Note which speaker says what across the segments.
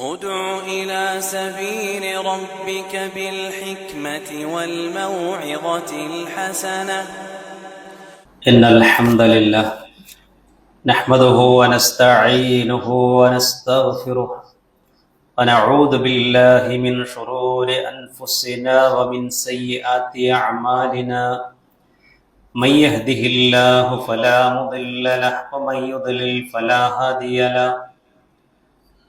Speaker 1: ادع إلى سبيل ربك بالحكمة والموعظة الحسنة.
Speaker 2: إن الحمد لله نحمده ونستعينه ونستغفره ونعوذ بالله من شرور أنفسنا ومن سيئات أعمالنا. من يهده الله فلا مضل له ومن يضلل فلا هادي له.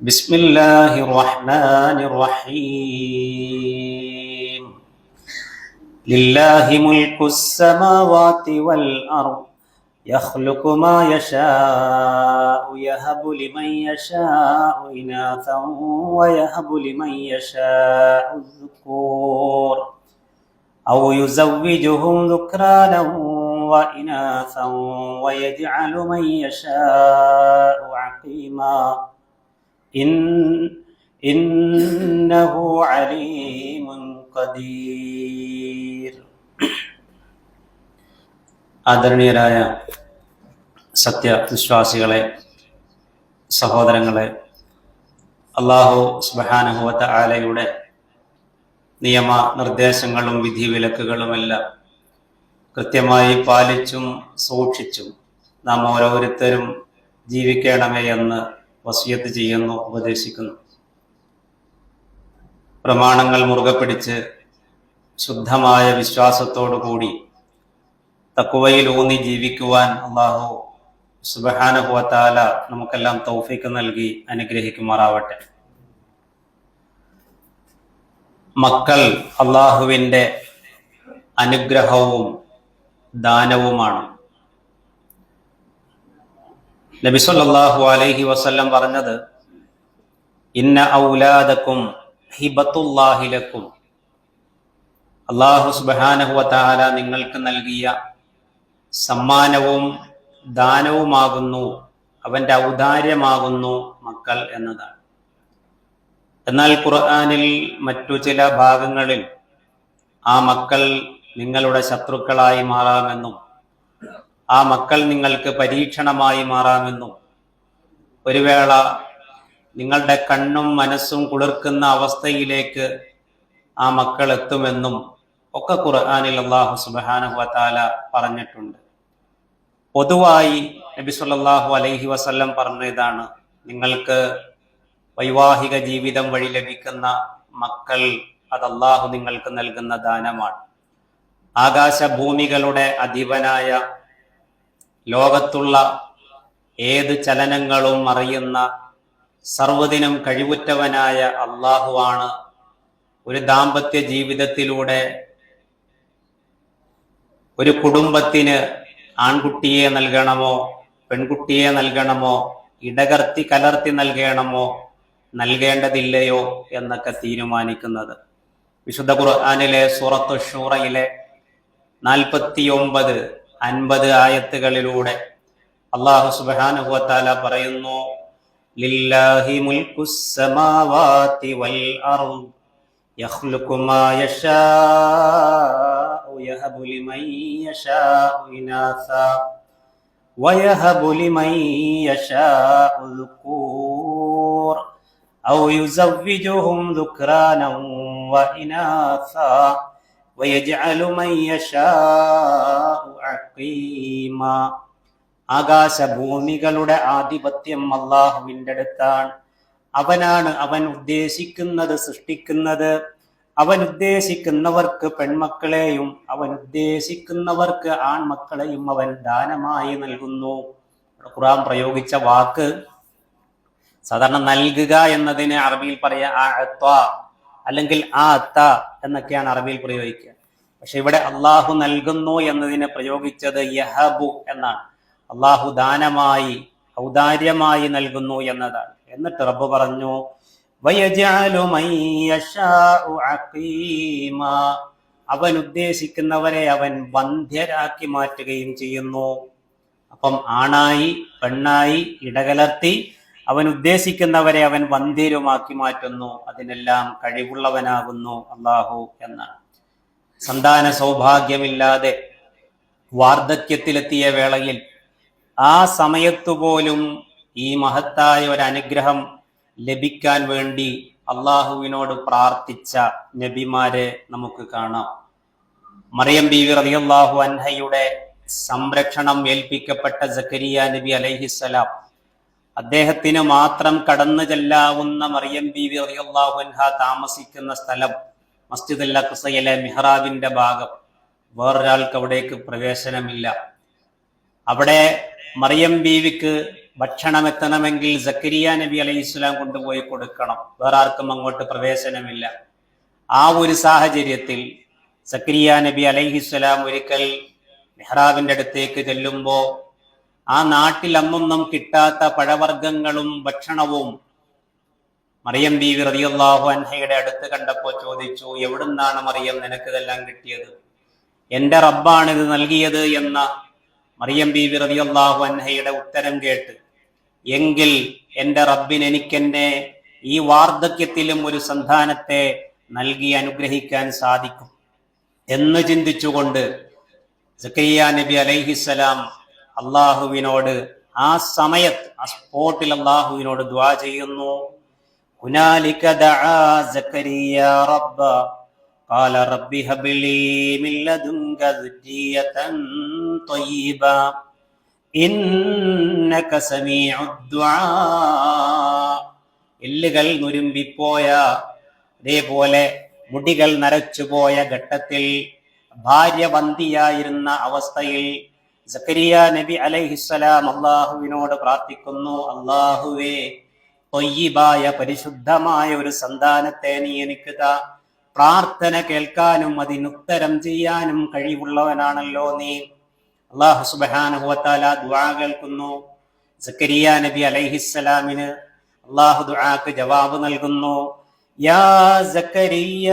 Speaker 2: بسم الله الرحمن الرحيم لله ملك السماوات والأرض يخلق ما يشاء يهب لمن يشاء إناثا ويهب لمن يشاء الذكور أو يزوجهم ذكرانا وإناثا ويجعل من يشاء عقيما ഇന്നഹു അലീമുൻ ഖദീർ. ആദരണീയരായ സത്യവിശ്വാസികളെ സഹോദരങ്ങളെ അള്ളാഹു സുബാനഹുവത്ത ആലയുടെ നിയമ നിർദ്ദേശങ്ങളും വിധി വിലക്കുകളുമെല്ലാം കൃത്യമായി പാലിച്ചും സൂക്ഷിച്ചും നാം ഓരോരുത്തരും ജീവിക്കണമേ എന്ന് വസിയത്ത് ചെയ്യുന്നു ഉപദേശിക്കുന്നു. പ്രമാണങ്ങൾ മുറുകെ പിടിച്ച് ശുദ്ധമായ വിശ്വാസത്തോടു കൂടി തക്കുവയിൽ ഊന്നി ജീവിക്കുവാൻ അള്ളാഹു സുബഹാനുഭവത്താല നമുക്കെല്ലാം തൗഫീക്ക് നൽകി അനുഗ്രഹിക്കുമാറാവട്ടെ. മക്കൾ അള്ളാഹുവിന്റെ അനുഗ്രഹവും ദാനവുമാണ്. നബിസൊല്ലാഹു അലൈഹി വസല്ലം പറഞ്ഞത് ഇന്ന ഔലാദക്കും ഹിബത്തുല്ലാഹിലക്കും അള്ളാഹു സുബാനഹുവത്താല നിങ്ങൾക്ക് നൽകിയ സമ്മാനവും ദാനവുമാകുന്നു അവന്റെ ഔദാര്യമാകുന്നു മക്കൾ എന്നതാണ്. എന്നാൽ ഖുർആാനിൽ മറ്റു ചില ഭാഗങ്ങളിൽ ആ മക്കൾ നിങ്ങളുടെ ശത്രുക്കളായി മാറാമെന്നും ആ മക്കൾ നിങ്ങൾക്ക് പരീക്ഷണമായി മാറാമെന്നും ഒരു വേള നിങ്ങളുടെ കണ്ണും മനസ്സും കുളിർക്കുന്ന അവസ്ഥയിലേക്ക് ആ മക്കൾ എത്തുമെന്നും ഒക്കെ ഖുർആാനിൽ അള്ളാഹു സുബാനഹുവത്താല പറഞ്ഞിട്ടുണ്ട്. പൊതുവായി നബി സല്ലല്ലാഹു അലൈഹി വസല്ലം പറഞ്ഞതാണ് നിങ്ങൾക്ക് വൈവാഹിക ജീവിതം വഴി ലഭിക്കുന്ന മക്കൾ അത് അള്ളാഹു നിങ്ങൾക്ക് നൽകുന്ന ദാനമാണ്. ആകാശഭൂമികളുടെ അധിപനായ ലോകത്തുള്ള ഏത് ചലനങ്ങളും അറിയുന്ന സർവദിനം കഴിവുറ്റവനായ അള്ളാഹുവാണ്. ഒരു ദാമ്പത്യ ജീവിതത്തിലൂടെ ഒരു കുടുംബത്തിന് ആൺകുട്ടിയെ നൽകണമോ പെൺകുട്ടിയെ നൽകണമോ ഇടകർത്തി കലർത്തി നൽകണമോ നൽകേണ്ടതില്ലയോ എന്നൊക്കെ തീരുമാനിക്കുന്നത്. വിശുദ്ധ ഖുർആാനിലെ സൂറത്തു ഷൂറയിലെ നാൽപ്പത്തി ഒമ്പത് അൻപത് ആയത്തുകളിലൂടെ അള്ളാഹു സുബാനുഹുവത്താല പറയുന്നു ലില്ലാഹി മുൽക്കുസ്സമാവാതി വൽ അർദ് يخلق ما يشاء يهب لمن يشاء إناثا ويهب لمن يشاء ذكور أو يزوجهم ذكرانا وإناثا ആകാശഭൂമികളുടെ ആധിപത്യം അള്ളാഹുവിന്റെ അടുത്താണ്. അവനാണ് അവൻ ഉദ്ദേശിക്കുന്നത് സൃഷ്ടിക്കുന്നത്. അവൻ ഉദ്ദേശിക്കുന്നവർക്ക് പെൺമക്കളെയും അവൻ ഉദ്ദേശിക്കുന്നവർക്ക് ആൺമക്കളെയും അവൻ ദാനമായി നൽകുന്നു. ഖുറാൻ പ്രയോഗിച്ച വാക്ക് സാധാരണ നൽകുക എന്നതിന് അറബിയിൽ പറയാ അല്ലെങ്കിൽ ആ അത്ത എന്നൊക്കെയാണ് അറബിയിൽ പ്രയോഗിക്കുക. പക്ഷെ ഇവിടെ അള്ളാഹു നൽകുന്നു എന്നതിനെ പ്രയോഗിച്ചത് യഹബു എന്നാണ്. അള്ളാഹു ദാനമായി ഔദാര്യമായി നൽകുന്നു എന്നതാണ്. എന്നിട്ട് റബ്ബ് പറഞ്ഞു. അവൻ ഉദ്ദേശിക്കുന്നവരെ അവൻ ബന്ധ്യരാക്കി മാറ്റുകയും ചെയ്യുന്നു. അപ്പം ആണായി പെണ്ണായി ഇടകലർത്തി അവൻ ഉദ്ദേശിക്കുന്നവരെ അവൻ വന്ധ്യരുമാക്കി മാറ്റുന്നു. അതിനെല്ലാം കഴിവുള്ളവനാകുന്നു അള്ളാഹു എന്നാണ്. സന്താന സൗഭാഗ്യമില്ലാതെ വാർദ്ധക്യത്തിലെത്തിയ വേളയിൽ ആ സമയത്തുപോലും ഈ മഹത്തായ ഒരു അനുഗ്രഹം ലഭിക്കാൻ വേണ്ടി അള്ളാഹുവിനോട് പ്രാർത്ഥിച്ച നബിമാരെ നമുക്ക് കാണാം. മറിയം ബീവി റളിയല്ലാഹു അൻഹയുടെ സംരക്ഷണം ഏൽപ്പിക്കപ്പെട്ട ജക്കരിയ നബി അലൈഹിസ്സലാം അദ്ദേഹത്തിന് മാത്രം കടന്നു ചെല്ലാവുന്ന മറിയം ബീവി റളിയല്ലാഹു അൻഹ താമസിക്കുന്ന സ്ഥലം മസ്ജിദ് അൽ അഖ്സയിലെ മിഹ്റാബിന്റെ ഭാഗം. വേറൊരാൾക്ക് അവിടേക്ക് പ്രവേശനമില്ല. അവിടെ മറിയം ബീവിക്ക് ഭക്ഷണം എത്തണമെങ്കിൽ സക്കരിയ നബി അലൈഹി ഇസ്ലാം കൊണ്ടുപോയി കൊടുക്കണം. വേറെ ആർക്കും അങ്ങോട്ട് പ്രവേശനമില്ല. ആ ഒരു സാഹചര്യത്തിൽ സക്കരിയ നബി അലൈഹി ഇസ്ലാം ഒരിക്കൽ മെഹ്റാബിന്റെ അടുത്തേക്ക് ചെല്ലുമ്പോ ആ നാട്ടിൽ അന്നൊന്നും കിട്ടാത്ത പഴവർഗങ്ങളും ഭക്ഷണവും. മറിയം ബീവി റളിയല്ലാഹു അൻഹയുടെ അടുത്ത് കണ്ടപ്പോൾ ചോദിച്ചു എവിടുന്നാണ് മറിയം നിനക്ക് ഇതെല്ലാം കിട്ടിയത്? എന്റെ റബ്ബാണ് ഇത് നൽകിയത്? എന്ന മറിയം ബീവി റളിയല്ലാഹു അൻഹയുടെ ഉത്തരം കേട്ട് എങ്കിൽ എന്റെ റബ്ബിന് എനിക്കെന്നെ ഈ വാർദ്ധക്യത്തിലും ഒരു സന്താനത്തെ നൽകി അനുഗ്രഹിക്കാൻ സാധിക്കും. എന്ന് ചിന്തിച്ചുകൊണ്ട് സക്കരിയ നബി അലൈഹിസ്സലാം അള്ളാഹുവിനോട് ആ സമയത്ത് ആ സ്പോട്ടിൽ അള്ളാഹുവിനോട് ദ്വാ ചെയ്യുന്നു هنالك دعا زكريا ربا قال رب هب لي من لدنك ذرية طيبة إنك سميع الدعاء എല്ലുകൾ നുരുമ്പിപ്പോയ അതേപോലെ മുടികൾ നരച്ചുപോയ ഘട്ടത്തിൽ ഭാര്യ വന്തിയായിരുന്ന അവസ്ഥയിൽ സക്കരിയ നബി അലൈഹിസ്സലാം അള്ളാഹുവിനോട് പ്രാർത്ഥിക്കുന്നു. അള്ളാഹുവേ തൊയ്യിബായ പരിശുദ്ധമായ ഒരു സന്താനത്തെ നീ എനിക്ക് താ. പ്രാർത്ഥന കേൾക്കാനും അതിനുത്തരം ചെയ്യാനും കഴിവുള്ളവനാണല്ലോ നീ. അള്ളാഹു സുബാനുഹുവത്താല ദുആ കേൾക്കുന്നു. സക്കരിയ നബി അലൈഹിസ്സലാമിന് അള്ളാഹു ദുആക്ക് ജവാബ് നൽകുന്നു. യാ സക്കരിയ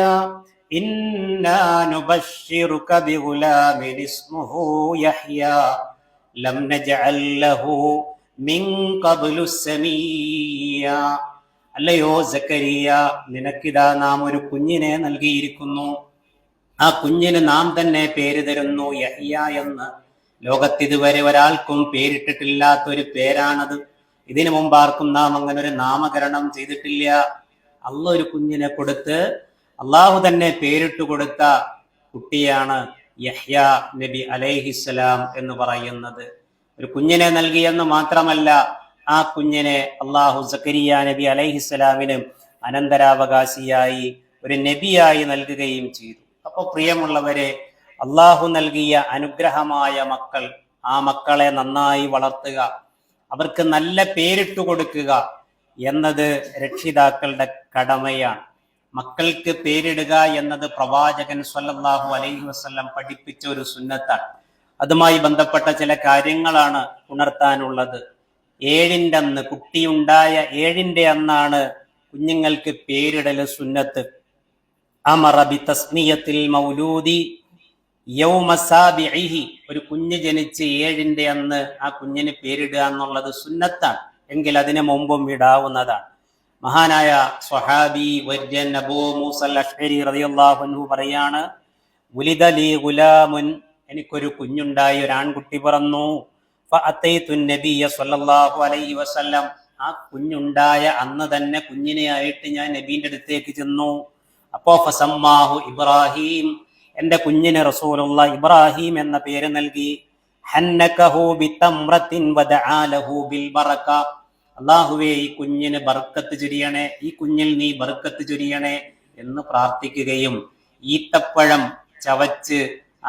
Speaker 2: അല്ലയോ സക്കരിയ നിനക്കിതാ നാം ഒരു കുഞ്ഞിനെ നൽകിയിരിക്കുന്നു. ആ കുഞ്ഞിന് നാം തന്നെ പേര് തരുന്നു യഹ്യ എന്ന്. ലോകത്തിതുവരെ ഒരാൾക്കും പേരിട്ടിട്ടില്ലാത്ത ഒരു പേരാണത്. ഇതിനു മുമ്പ് ആർക്കും നാം അങ്ങനെ ഒരു നാമകരണം ചെയ്തിട്ടില്ല. അള്ള ഒരു കുഞ്ഞിനെ കൊടുത്ത് അള്ളാഹു തന്നെ പേരിട്ട് കൊടുത്ത കുട്ടിയാണ് യഹ്യ നബി അലൈഹിസ്സലാം എന്ന് പറയുന്നത്. ഒരു കുഞ്ഞിനെ നൽകിയെന്ന് മാത്രമല്ല ആ കുഞ്ഞിനെ അള്ളാഹു സക്കരിയ നബി അലൈഹിസ്സലാമിന് അനന്തരാവകാശിയായി ഒരു നബിയായി നൽകുകയും ചെയ്തു. അപ്പോൾ പ്രിയമുള്ളവരെ അള്ളാഹു നൽകിയ അനുഗ്രഹമായ മക്കൾ ആ മക്കളെ നന്നായി വളർത്തുക അവർക്ക് നല്ല പേരിട്ട് കൊടുക്കുക എന്നത് രക്ഷിതാക്കളുടെ കടമയാണ്. മക്കൾക്ക് പേരിടുക എന്നത് പ്രവാചകൻ സ്വല്ലല്ലാഹു അലൈഹി വസല്ലം പഠിപ്പിച്ച ഒരു സുന്നത്താണ്. അതുമായി ബന്ധപ്പെട്ട ചില കാര്യങ്ങളാണ് ഉണർത്താനുള്ളത്. ഏഴിന്റെ അന്ന് കുട്ടിയുണ്ടായ ഏഴിന്റെ അന്നാണ് കുഞ്ഞുങ്ങൾക്ക് പേരിടൽ സുന്നത്ത്. അമറബി തസ്മിയത്തിൽ മൗലൂദി യൗമസാബിഹി ഒരു കുഞ്ഞ് ജനിച്ച് ഏഴിന്റെ അന്ന് ആ കുഞ്ഞിന് പേരിടുക എന്നുള്ളത് സുന്നത്താണ്. എങ്കിൽ അതിനു മുമ്പും ഇടാവുന്നതാണ് മഹാനായ സ്വഹാബി വര്യൻ അബൂ മൂസൽ അഷ്ഹരി റളിയല്ലാഹു പറയാണ് ഉലിദ ലി ഗുലാമുൻ എനിക്കൊരു കുഞ്ഞുണ്ടായി ഒരു ആൺകുട്ടി പിറന്നു. നബിയ സ്വല്ലല്ലാഹു അലൈഹി വസല്ലം. ആ കുഞ്ഞുണ്ടായ അന്ന് തന്നെ കുഞ്ഞിനെയായിട്ട് ഞാൻ നബീന്റെ അടുത്തേക്ക് ചെന്നു. അപ്പോ ഫസമ്മാഹു ഇബ്രാഹിം എന്റെ കുഞ്ഞിന് റസൂലുള്ള ഇബ്രാഹിം എന്ന പേര് നൽകി. ഹന്നകഹു ബിതംറത്തിൻ വദആലഹു ബിൽ ബറക അള്ളാഹുവേ ഈ കുഞ്ഞിന് ബർക്കത്ത് ചൊരിയണേ ഈ കുഞ്ഞിൽ നീ ബർക്കത്ത് ചൊരിയണേ എന്ന് പ്രാർത്ഥിക്കുകയും ഈത്തപ്പഴം ചവച്ച്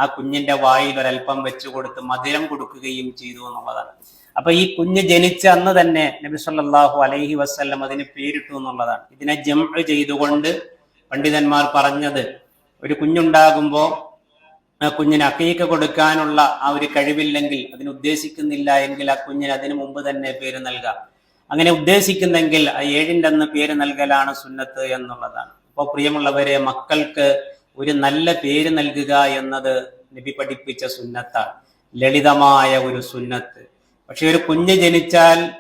Speaker 2: ആ കുഞ്ഞിന്റെ വായിൽ ഒരൽപ്പം വെച്ചു കൊടുത്ത് മധുരം കൊടുക്കുകയും ചെയ്തു എന്നുള്ളതാണ്. അപ്പൊ ഈ കുഞ്ഞ് ജനിച്ച അന്ന് തന്നെ നബി സല്ലാഹു അലൈഹി വസ്ല്ലം അതിന് പേരിട്ടു എന്നുള്ളതാണ്. ഇതിനെ ജംഅ് ചെയ്തുകൊണ്ട് പണ്ഡിതന്മാർ പറഞ്ഞത് ഒരു കുഞ്ഞുണ്ടാകുമ്പോ ആ കുഞ്ഞിന് അക്കീക്ക കൊടുക്കാനുള്ള ആ ഒരു കഴിവില്ലെങ്കിൽ അതിന് ഉദ്ദേശിക്കുന്നില്ല എങ്കിൽ ആ കുഞ്ഞിന് അതിനു മുമ്പ് തന്നെ പേര് നൽകാം. അങ്ങനെ ഉദ്ദേശിക്കുന്നെങ്കിൽ ഏഴിന്റെ അന്ന് പേര് നൽകലാണ് സുന്നത്ത് എന്നുള്ളതാണ്. അപ്പോൾ പ്രിയമുള്ളവരെ മക്കൾക്ക് ഒരു നല്ല പേര് നൽകുക എന്നത് നബി പഠിപ്പിച്ച സുന്നത്താണ്. ലളിതമായ ഒരു സുന്നത്ത്. പക്ഷെ ഒരു കുഞ്ഞ് ജനിച്ചാൽ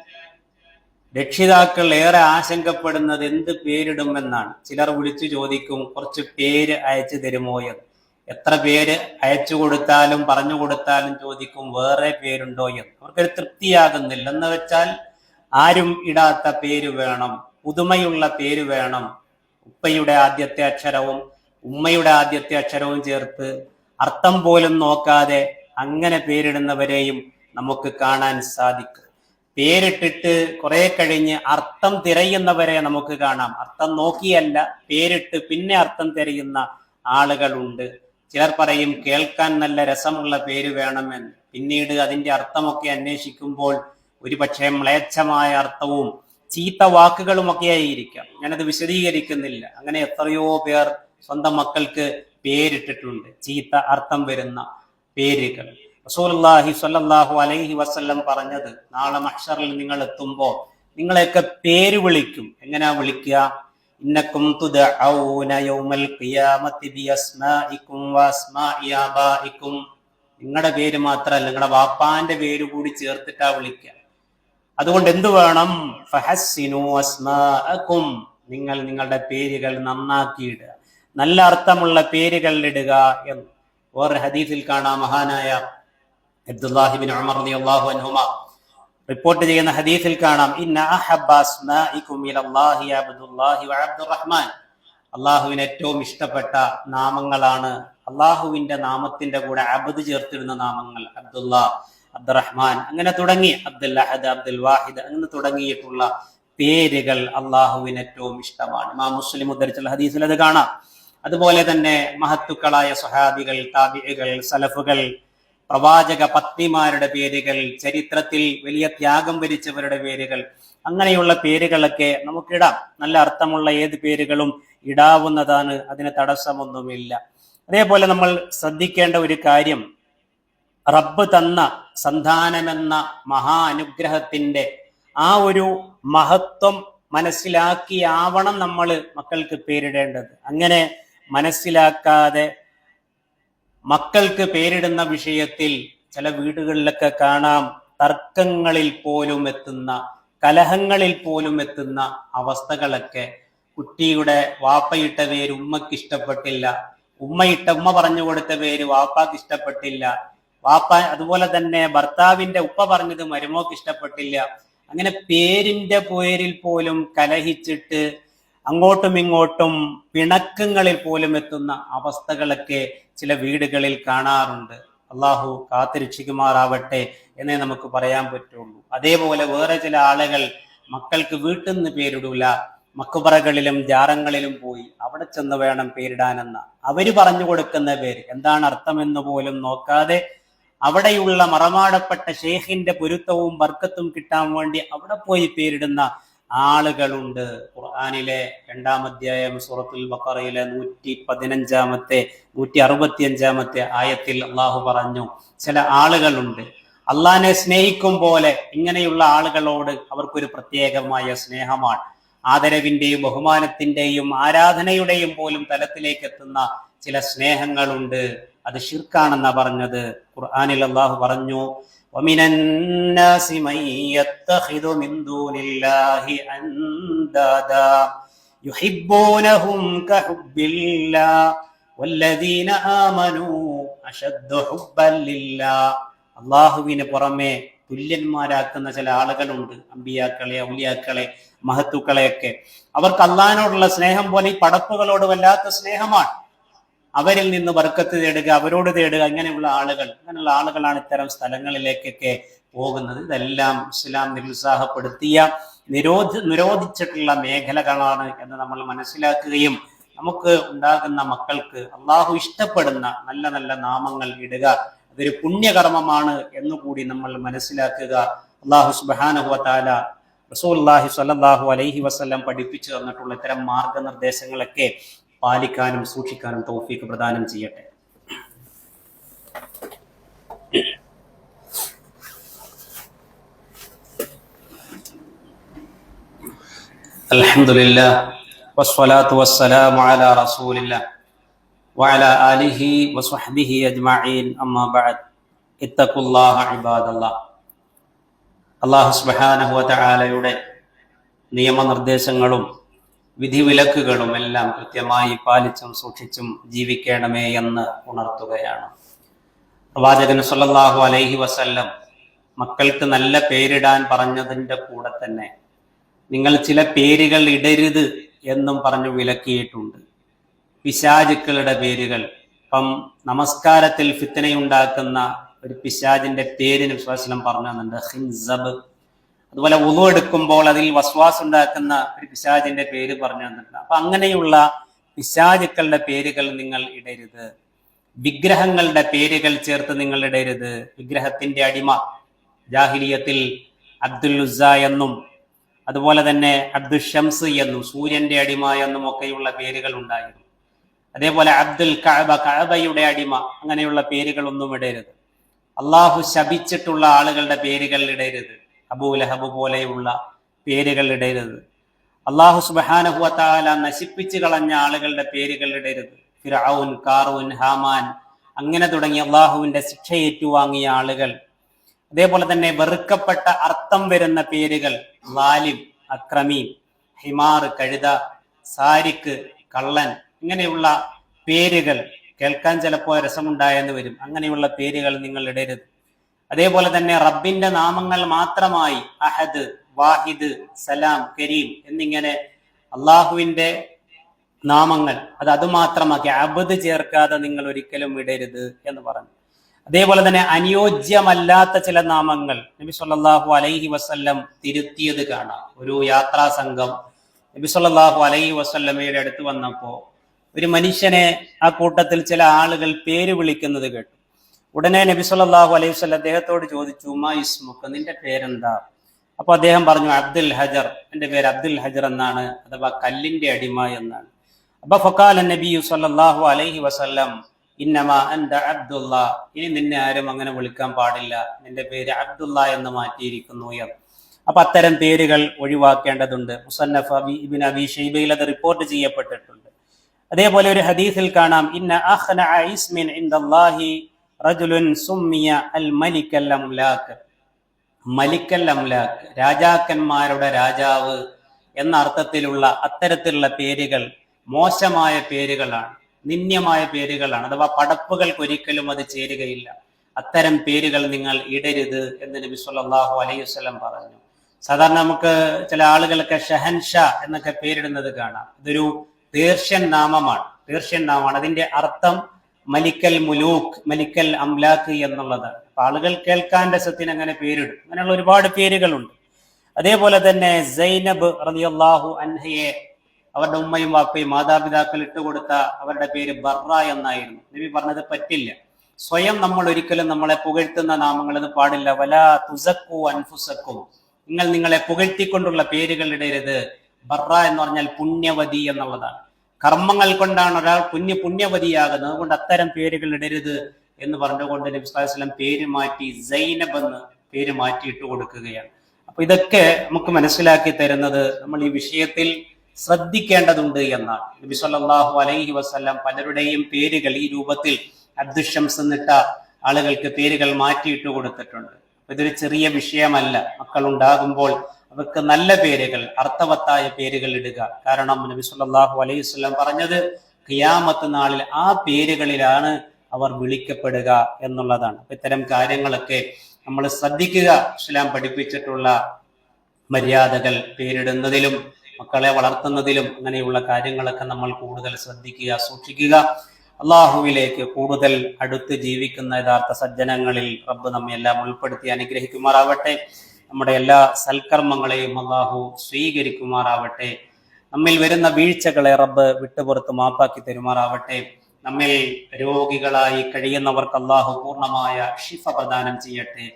Speaker 2: രക്ഷിതാക്കൾ ഏറെ ആശങ്കപ്പെടുന്നത് എന്ത് പേരിടുമെന്നാണ്. ചിലർ വിളിച്ചു ചോദിക്കും കുറച്ച് പേര് അയച്ചു തരുമോ എന്ന്? എത്ര പേര് അയച്ചു കൊടുത്താലും പറഞ്ഞു കൊടുത്താലും ചോദിക്കും വേറെ പേരുണ്ടോ? എന്ന്. അവർക്കൊരു തൃപ്തിയാകുന്നില്ല. എന്ന് വെച്ചാൽ ആരും ഇടാത്ത പേര് വേണം പുതുമയുള്ള പേര് വേണം. ഉപ്പയുടെ ആദ്യത്തെ അക്ഷരവും ഉമ്മയുടെ ആദ്യത്തെ അക്ഷരവും ചേർത്ത് അർത്ഥം പോലും നോക്കാതെ അങ്ങനെ പേരിടുന്നവരെയും നമുക്ക് കാണാൻ സാധിക്കും. പേരിട്ടിട്ട് കുറെ കഴിഞ്ഞ് അർത്ഥം തിരയുന്നവരെ നമുക്ക് കാണാം. അർത്ഥം നോക്കിയല്ല പേരിട്ട് പിന്നെ അർത്ഥം തിരയുന്ന ആളുകളുണ്ട്. ചിലർ പറയും കേൾക്കാൻ നല്ല രസമുള്ള പേര് വേണമെന്ന്. പിന്നീട് അതിന്റെ അർത്ഥമൊക്കെ അന്വേഷിക്കുമ്പോൾ ഒരുപക്ഷെ മ്ലേച്ഛമായ അർത്ഥവും ചീത്ത വാക്കുകളുമൊക്കെ ആയിരിക്കാം ഞാനത് വിശദീകരിക്കുന്നില്ല. അങ്ങനെ എത്രയോ പേർ സ്വന്തം മക്കൾക്ക് പേരിട്ടിട്ടുണ്ട്. ചീത്ത അർത്ഥം വരുന്ന പേരുകൾ. റസൂലുള്ളാഹി സ്വല്ലല്ലാഹു അലൈഹി വസല്ലം പറഞ്ഞത് നാളെ മക്ഷറിൽ നിങ്ങൾ എത്തുമ്പോൾ നിങ്ങളെയൊക്കെ പേര് വിളിക്കും. എങ്ങനെയാ വിളിക്കുക? ഇന്നക്കും നിങ്ങളുടെ പേര് മാത്രമല്ല നിങ്ങളുടെ വാപ്പാന്റെ പേര് കൂടി ചേർത്തിട്ടാ വിളിക്കുക. അതുകൊണ്ട് എന്തു വേണം? അസ്മാഅക്കും. നിങ്ങൾ നിങ്ങളുടെ പേരുകൾ നന്നാക്കിയിടുക. നല്ല അർത്ഥമുള്ള പേരുകൾ ഇടുക എന്ന്. വേറെ ഹദീസിൽ കാണാം. മഹാനായ അബ്ദുല്ലാഹിബിൻ ഉമർ റളിയല്ലാഹു അൻഹുമ. റിപ്പോർട്ട് ചെയ്യുന്ന ഹദീസിൽ കാണാം. ഇന്ന അഹബ്ബ അസ്മാഇകും ഇലല്ലാഹി അബ്ദുല്ലാഹി വ അബ്ദുറഹ്മാൻ. അള്ളാഹുവിന് ഏറ്റവും ഇഷ്ടപ്പെട്ട നാമങ്ങളാണ് അള്ളാഹുവിന്റെ നാമത്തിന്റെ കൂടെ അബദ് ചേർത്തിരുന്ന നാമങ്ങൾ അബ്ദുല്ല അബ്ദുറഹ്മാൻ അങ്ങനെ തുടങ്ങി. അബ്ദുൽ അഹദ് അബ്ദുൽ വാഹിദ് അങ്ങനെ തുടങ്ങിയിട്ടുള്ള പേരുകൾ അള്ളാഹുവിന് ഏറ്റവും ഇഷ്ടമാണ്. മാ മുസ്ലിം ഉദ്ധരിച്ചുള്ള ഹദീസിൽ അത് കാണാം. അതുപോലെ തന്നെ മഹത്തുക്കളായ സ്വഹാബികൾ താബികൾ സലഫുകൾ പ്രവാചക പത്നിമാരുടെ പേരുകൾ ചരിത്രത്തിൽ വലിയ ത്യാഗം വരിച്ചവരുടെ പേരുകൾ അങ്ങനെയുള്ള പേരുകളൊക്കെ നമുക്കിടാം. നല്ല അർത്ഥമുള്ള ഏത് പേരുകളും ഇടാവുന്നതാണ് അതിന് തടസ്സമൊന്നുമില്ല. അതേപോലെ നമ്മൾ ശ്രദ്ധിക്കേണ്ട ഒരു കാര്യം റബ്ബ് തന്ന സന്താനമെന്ന മഹാ അനുഗ്രഹത്തിന്റെ ആ ഒരു മഹത്വം മനസ്സിലാക്കിയാവണം നമ്മൾ മക്കൾക്ക് പേരിടേണ്ടത്. അങ്ങനെ മനസ്സിലാക്കാതെ മക്കൾക്ക് പേരിടുന്ന വിഷയത്തിൽ ചില വീടുകളിലൊക്കെ കാണാം തർക്കങ്ങളിൽ പോലും എത്തുന്ന കലഹങ്ങളിൽ പോലും എത്തുന്ന അവസ്ഥകളൊക്കെ. കുട്ടിയുടെ വാപ്പയിട്ട പേര് ഉമ്മക്ക് ഇഷ്ടപ്പെട്ടില്ല. ഉമ്മയിട്ട ഉമ്മ പറഞ്ഞു കൊടുത്ത പേര് വാപ്പാക്ക് ഇഷ്ടപ്പെട്ടില്ല. വാപ്പ അതുപോലെ തന്നെ ഭർത്താവിന്റെ ഉപ്പ പറഞ്ഞത് മരുമോക്ക് ഇഷ്ടപ്പെട്ടില്ല. അങ്ങനെ പേരിന്റെ പേരിൽ പോലും കലഹിച്ചിട്ട് അങ്ങോട്ടും ഇങ്ങോട്ടും പിണക്കങ്ങളിൽ പോലും എത്തുന്ന അവസ്ഥകളൊക്കെ ചില വീടുകളിൽ കാണാറുണ്ട്. അള്ളാഹു കാത്തിരക്ഷിക്കുമാറാവട്ടെ എന്നേ നമുക്ക് പറയാൻ പറ്റുള്ളൂ. അതേപോലെ വേറെ ചില ആളുകൾ മക്കൾക്ക് വീട്ടിൽ നിന്ന് പേരിടൂല. മക്കുപറകളിലും ജാറങ്ങളിലും പോയി അവിടെ ചെന്ന് വേണം പേരിടാനെന്ന. അവർ പറഞ്ഞു കൊടുക്കുന്ന പേര്. എന്താണ് അർത്ഥമെന്ന് പോലും നോക്കാതെ അവിടെയുള്ള മറമാടപ്പെട്ട ഷേഖിന്റെ പൊരുത്തവും ബർക്കത്തും കിട്ടാൻ വേണ്ടി അവിടെ പോയി പേരിടുന്ന ആളുകളുണ്ട്. ഖുർആാനിലെ രണ്ടാം അധ്യായം സൂറത്തുൽ ബക്കറയിലെ നൂറ്റി പതിനഞ്ചാമത്തെ നൂറ്റി അറുപത്തി അഞ്ചാമത്തെ ആയത്തിൽ അള്ളാഹു പറഞ്ഞു ചില ആളുകളുണ്ട്. അള്ളാഹിനെ സ്നേഹിക്കും പോലെ ഇങ്ങനെയുള്ള ആളുകളോട് അവർക്കൊരു പ്രത്യേകമായ സ്നേഹമാണ്. ആദരവിന്റെയും ബഹുമാനത്തിന്റെയും ആരാധനയുടെയും പോലും തലത്തിലേക്ക് എത്തുന്ന ചില സ്നേഹങ്ങളുണ്ട്. അത് ഷിർക്കാണെന്നാ പറഞ്ഞത് ഖുർആാനിൽ അള്ളാഹു പറഞ്ഞു ومن الناس من يتخذ من دون الله أندادا يحبونهم كحب الله والذين آمنوا أشد حبا لله അള്ളാഹുവിന് പുറമെ തുല്യന്മാരാക്കുന്ന ചില ആളുകളുണ്ട് അമ്പിയാക്കളെ ഔലിയാക്കളെ മഹത്തുക്കളെയൊക്കെ അവർക്ക് അള്ളാഹിനോടുള്ള സ്നേഹം പോലെ ഈ പടപ്പുകളോട് വല്ലാത്ത സ്നേഹമാണ് അവരിൽ നിന്ന് വർക്കത്ത് തേടുക അവരോട് തേടുക ഇങ്ങനെയുള്ള ആളുകൾ അങ്ങനെയുള്ള ആളുകളാണ് ഇത്തരം സ്ഥലങ്ങളിലേക്കൊക്കെ പോകുന്നത്. ഇതെല്ലാം ഇസ്ലാം നിരുത്സാഹപ്പെടുത്തിയ നിരോധി നിരോധിച്ചിട്ടുള്ള മേഖലകളാണ് എന്ന് നമ്മൾ മനസ്സിലാക്കുകയും നമുക്ക് ഉണ്ടാകുന്ന മക്കൾക്ക് അള്ളാഹു ഇഷ്ടപ്പെടുന്ന നല്ല നല്ല നാമങ്ങൾ ഇടുക അതൊരു പുണ്യകർമ്മമാണ് എന്നുകൂടി നമ്മൾ മനസ്സിലാക്കുക. അള്ളാഹു സുബാനുഹുവത്താല റസൂല്ലാഹി സ്വല്ലല്ലാഹു അലൈഹി വസല്ലം പഠിപ്പിച്ചു തന്നിട്ടുള്ള ഇത്തരം മാർഗനിർദ്ദേശങ്ങളൊക്കെ പാലിക്കാനും സൂക്ഷിക്കാനും തൗഫീക്ക് പ്രദാനം ചെയ്യട്ടെ الحمد لله والصلاة والسلام على رسول الله وعلى آله وصحبه أجمعين أما بعد اتقوا الله عباد الله അള്ളാഹു സുബാനഹുവ തആലയുടെ നിയമനിർദ്ദേശങ്ങളും വിധിവിലക്കുകളും എല്ലാം കൃത്യമായി പാലിച്ചും സൂക്ഷിച്ചും ജീവിക്കണമേ എന്ന് ഉണർത്തുകയാണ്. പ്രവാചകൻ സല്ലല്ലാഹു അലൈഹി വസല്ലം മക്കൾക്ക് നല്ല പേരിടാൻ പറഞ്ഞതിന്റെ കൂടെ തന്നെ നിങ്ങൾ ചില പേരുകൾ ഇടരുത് എന്നും പറഞ്ഞു വിലക്കിയിട്ടുണ്ട്. പിശാചുക്കളുടെ പേരുകൾ. ഇപ്പം നമസ്കാരത്തിൽ ഫിത്തനയുണ്ടാക്കുന്ന ഒരു പിശാജിന്റെ പേരിന് വിശ്വാസം പറഞ്ഞു തന്നിട്ടുണ്ട് ഹിൻസബ് അതുപോലെ ഉളു എടുക്കുമ്പോൾ അതിൽ വസ്വാസ് ഉണ്ടാക്കുന്ന ഒരു പിശാജിന്റെ പേര് പറഞ്ഞു തന്നിട്ടുണ്ട്. അപ്പൊ അങ്ങനെയുള്ള പിശാചുക്കളുടെ പേരുകൾ നിങ്ങൾ ഇടരുത്. വിഗ്രഹങ്ങളുടെ പേരുകൾ ചേർത്ത് നിങ്ങൾ ഇടരുത്. വിഗ്രഹത്തിന്റെ അടിമ ജാഹിലിയത്തിൽ അബ്ദുൽ ഉസ എന്നും അതുപോലെ തന്നെ അബ്ദുൽ ഷംസ് എന്നും സൂര്യന്റെ അടിമ എന്നും ഒക്കെയുള്ള പേരുകൾ ഉണ്ടായിരുന്നു. അതേപോലെ അബ്ദുൽ കഅബ കഅബയുടെ അടിമ അങ്ങനെയുള്ള പേരുകൾ ഒന്നും ഇടരുത്. അള്ളാഹു ശപിച്ചിട്ടുള്ള ആളുകളുടെ പേരുകൾ ഇടരുത്. അബൂലഹബ് പോലെയുള്ള പേരുകൾ ഇടരുത്. അള്ളാഹു സുബാനഹുവത്താല നശിപ്പിച്ചു കളഞ്ഞ ആളുകളുടെ പേരുകൾ ഇടരുത്. ഫിറൌൻ കാറൂൻ ഹാമാൻ അങ്ങനെ തുടങ്ങി അള്ളാഹുവിന്റെ ശിക്ഷ ഏറ്റുവാങ്ങിയ ആളുകൾ. അതേപോലെ തന്നെ വെറുക്കപ്പെട്ട അർത്ഥം വരുന്ന പേരുകൾ വാലിം അക്രമി ഹിമാർ കഴുത സാരിക്ക് കള്ളൻ ഇങ്ങനെയുള്ള പേരുകൾ കേൾക്കാൻ ചിലപ്പോൾ രസമുണ്ടായെന്ന് വരും. അങ്ങനെയുള്ള പേരുകൾ നിങ്ങൾ ഇടരുത്. അതേപോലെ തന്നെ റബ്ബിന്റെ നാമങ്ങൾ മാത്രമായി അഹദ് വാഹിദ് സലാം കരീം എന്നിങ്ങനെ അള്ളാഹുവിന്റെ നാമങ്ങൾ അത് അതുമാത്രമാക്കി അബദ് ചേർക്കാതെ നിങ്ങൾ ഒരിക്കലും ഇടരുത് എന്ന് പറഞ്ഞു. അതേപോലെ തന്നെ അനുയോജ്യമല്ലാത്ത ചില നാമങ്ങൾ നബി സല്ലാഹു അലൈഹി വസ്ല്ലം തിരുത്തിയത് കാണാം. ഒരു യാത്രാ സംഘം നബി സല്ലാഹു അലൈഹി വസല്ലമയുടെ അടുത്ത് വന്നപ്പോ ഒരു മനുഷ്യനെ ആ കൂട്ടത്തിൽ ചില ആളുകൾ പേര് വിളിക്കുന്നത് കേട്ടു. ഉടനെ നബി സല്ലല്ലാഹു അലൈഹി വസല്ലം അദ്ദേഹത്തോട് ചോദിച്ചു ഉമാ ഇസ്മുക്ക് നിന്റെ പേരെന്താ? അപ്പൊ അദ്ദേഹം പറഞ്ഞു അബ്ദുൽ ഹജർ. എന്റെ പേര് അബ്ദുൽ ഹജർ എന്നാണ് അഥവാ കല്ലിന്റെ അടിമ എന്നാണ്. അപ്പൊ ഫക്കാൽ നബി സല്ലല്ലാഹു അലൈഹി വസല്ലം ഇന്നമാ അൻത അബ്ദുള്ള ഇനി നിന്നെ ആരും അങ്ങനെ വിളിക്കാൻ പാടില്ല. നിന്റെ പേര് അബ്ദുള്ള എന്ന് മാറ്റിയിരിക്കുന്നു എന്ന്. അപ്പൊ അത്തരം പേരുകൾ ഒഴിവാക്കേണ്ടതുണ്ട്. മുസന്നഫ് അബി അബി ഷൈബയിൽ അത് റിപ്പോർട്ട് ചെയ്യപ്പെട്ടിട്ടുണ്ട്. അതേപോലെ ഒരു ഹദീസിൽ കാണാം ഇന്ന ഇസ്മിൻ ഇൻദല്ലാഹി അൽ രാജാക്കന്മാരുടെ രാജാവ് എന്ന അർത്ഥത്തിലുള്ള അത്തരത്തിലുള്ള പേരുകൾ മോശമായ പേരുകളാണ് നിന്യമായ പേരുകളാണ്. അഥവാ പടപ്പുകൾക്ക് ഒരിക്കലും അത് ചേരുകയില്ല. അത്തരം പേരുകൾ നിങ്ങൾ ഇടരുത് എന്ന് നബി സല്ലല്ലാഹു അലൈഹി വസല്ലം പറഞ്ഞു. സാധാരണ നമുക്ക് ചില ആളുകളൊക്കെ ഷഹൻഷാ എന്നൊക്കെ പേരിടുന്നത് കാണാം. ഇതൊരു പേർഷ്യൻ നാമമാണ്. പേർഷ്യൻ നാമമാണ്. അതിന്റെ അർത്ഥം മലിക്കൽ മുലൂക്ക് മലിക്കൽ അംലാഖ് എന്നുള്ളത്. ആളുകൾ കേൾക്കാൻ രസത്തിന് അങ്ങനെ പേരിടും. അങ്ങനെയുള്ള ഒരുപാട് പേരുകളുണ്ട്. അതേപോലെ തന്നെ സൈനബ് റളിയല്ലാഹു അൻഹയെ അവരുടെ ഉമ്മയും വാപ്പയും മാതാപിതാക്കൾ ഇട്ടുകൊടുത്ത അവരുടെ പേര് ബർറ എന്നായിരുന്നു. നബി പറഞ്ഞത് പറ്റില്ല. സ്വയം നമ്മൾ ഒരിക്കലും നമ്മളെ പുകഴ്ത്തുന്ന നാമങ്ങൾ അത് പാടില്ല. വല തുസക്കു അൻഫുസക്കു. നിങ്ങൾ നിങ്ങളെ പുകഴ്ത്തിക്കൊണ്ടുള്ള പേരുകൾ ഇടരുത്. ബർറ എന്ന് പറഞ്ഞാൽ പുണ്യവതി എന്നുള്ളതാണ്. കർമ്മങ്ങൾ കൊണ്ടാണ് ഒരാൾ പുണ്യ പുണ്യവതിയാകുന്നത്. അതുകൊണ്ട് അത്തരം പേരുകൾ ഇടരുത് എന്ന് പറഞ്ഞുകൊണ്ട് നബി പേര് മാറ്റി സൈനബ് എന്ന് പേര് മാറ്റി ഇട്ടു കൊടുക്കുകയാണ്. അപ്പൊ ഇതൊക്കെ നമുക്ക് മനസ്സിലാക്കി തരുന്നത് നമ്മൾ ഈ വിഷയത്തിൽ ശ്രദ്ധിക്കേണ്ടതുണ്ട് എന്നാണ്. നബി സല്ലല്ലാഹു അലൈഹി വസല്ലം പലരുടെയും പേരുകൾ ഈ രൂപത്തിൽ അബ്ദുഷംസ് എന്നിട്ട ആളുകൾക്ക് പേരുകൾ മാറ്റിയിട്ട് കൊടുത്തിട്ടുണ്ട്. ഇതൊരു ചെറിയ വിഷയമല്ല. മക്കൾ ഉണ്ടാകുമ്പോൾ അവർക്ക് നല്ല പേരുകൾ അർത്ഥവത്തായ പേരുകൾ ഇടുക. കാരണം നബി സല്ലല്ലാഹു അലൈഹി വസല്ലം പറഞ്ഞത് ഖിയാമത്ത് നാളിൽ ആ പേരുകളിലാണ് അവർ വിളിക്കപ്പെടുക എന്നുള്ളതാണ്. ഇത്തരം കാര്യങ്ങളൊക്കെ നമ്മൾ ശ്രദ്ധിക്കുക. ഇസ്ലാം പഠിപ്പിച്ചിട്ടുള്ള മര്യാദകൾ പേരിടുന്നതിലും മക്കളെ വളർത്തുന്നതിലും അങ്ങനെയുള്ള കാര്യങ്ങളൊക്കെ നമ്മൾ കൂടുതൽ ശ്രദ്ധിക്കുക സൂക്ഷിക്കുക. അള്ളാഹുവിലേക്ക് കൂടുതൽ അടുത്ത് ജീവിക്കുന്ന യഥാർത്ഥ സജ്ജനങ്ങളിൽ റബ്ബ് നമ്മെ എല്ലാം ഉൾപ്പെടുത്തി അനുഗ്രഹിക്കുമാറാവട്ടെ. നമ്മുടെ എല്ലാ സൽക്കർമ്മങ്ങളെയും അള്ളാഹു സ്വീകരിക്കുമാറാവട്ടെ. നമ്മിൽ വരുന്ന വീഴ്ചകളെ റബ്ബ് വിട്ടുപുറത്ത് മാപ്പാക്കി തരുമാറാവട്ടെ. നമ്മിൽ രോഗികളായി കഴിയുന്നവർക്ക് അള്ളാഹു പൂർണമായ ഷിഫ പ്രദാനം ചെയ്യട്ടെ.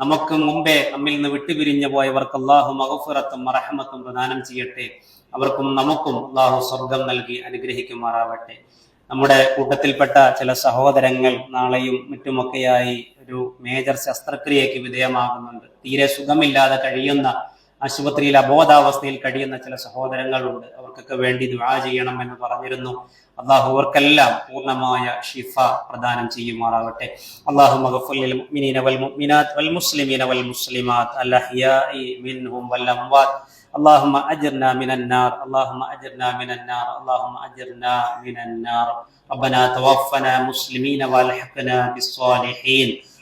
Speaker 2: നമുക്ക് മുമ്പേ നമ്മിൽ നിന്ന് വിട്ടുപിരിഞ്ഞു പോയവർക്ക് അള്ളാഹു മഹഫുറത്തും മറഹമത്തും പ്രദാനം ചെയ്യട്ടെ. അവർക്കും നമുക്കും അള്ളാഹു സ്വർഗം നൽകി അനുഗ്രഹിക്കുമാറാവട്ടെ. നമ്മുടെ കൂട്ടത്തിൽപ്പെട്ട ചില സഹോദരങ്ങൾ നാളെയും മറ്റുമൊക്കെയായി ഒരു മേജർ ശസ്ത്രക്രിയയ്ക്ക് വിധേയമാകുന്നുണ്ട് തീരെ സുഖമില്ലാതെ കഴിയുന്ന ആശുപത്രിയിൽ അബോധാവസ്ഥയിൽ കഴിയുന്ന ചില സഹോദരങ്ങളുണ്ട് അവർക്കൊക്കെ വേണ്ടി ദുആ ചെയ്യണം എന്ന് പറഞ്ഞിരുന്നു അള്ളാഹു അവർക്കെല്ലാം പൂർണ്ണമായ ഷിഫ പ്രദാനം ചെയ്യുമാറാവട്ടെ അള്ളാഹു മഗഫുൽ മുഅ്മിനീന വൽ മുഅ്മിനാത്ത് വൽ മുസ്ലിമീന വൽ മുസ്ലിമാത്ത് അൽ അഹ്യാഇ മിൻഹും വൽ അംവാത്ത് اللهم أجرنا من النار اللهم أجرنا من النار اللهم أجرنا من النار ربنا توفنا مسلمين والحقنا بالصالحين